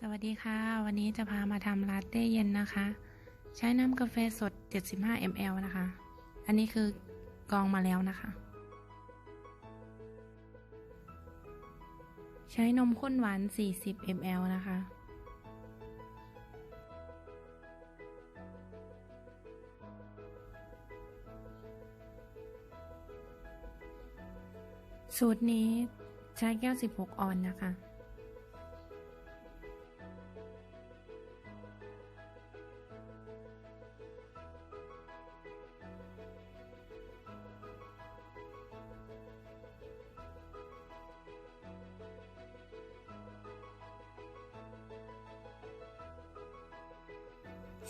สวัสดีค่ะ วันนี้จะพามาทำลาเต้เย็นนะคะ ใช้น้ำกาแฟสด 75 ml นะคะ อันนี้คือกองมาแล้วนะคะ ใช้นมข้นหวาน 40 ml นะคะ สูตรนี้ใช้แก้ว 16 ออนนะคะ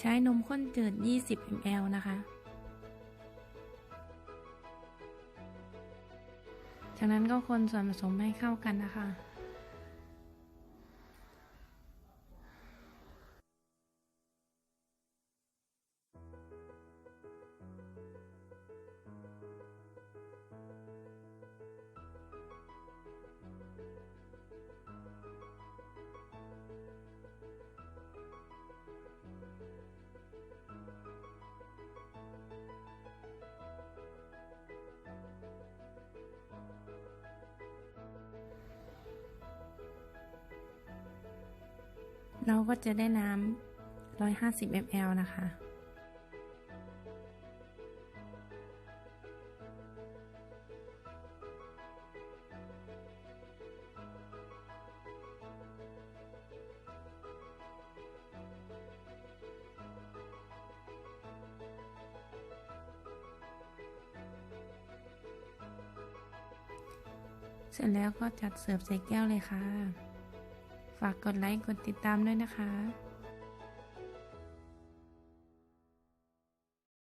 ใช้นมข้นจืด 20 ml นะคะ จากนั้นก็คนส่วนผสมให้เข้ากันนะคะ เราก็จะได้น้ำ 150 ml นะคะ เสร็จแล้วก็จัดเสิร์ฟใส่แก้วเลยค่ะ ฝากกดไลค์กดติดตามด้วยนะคะ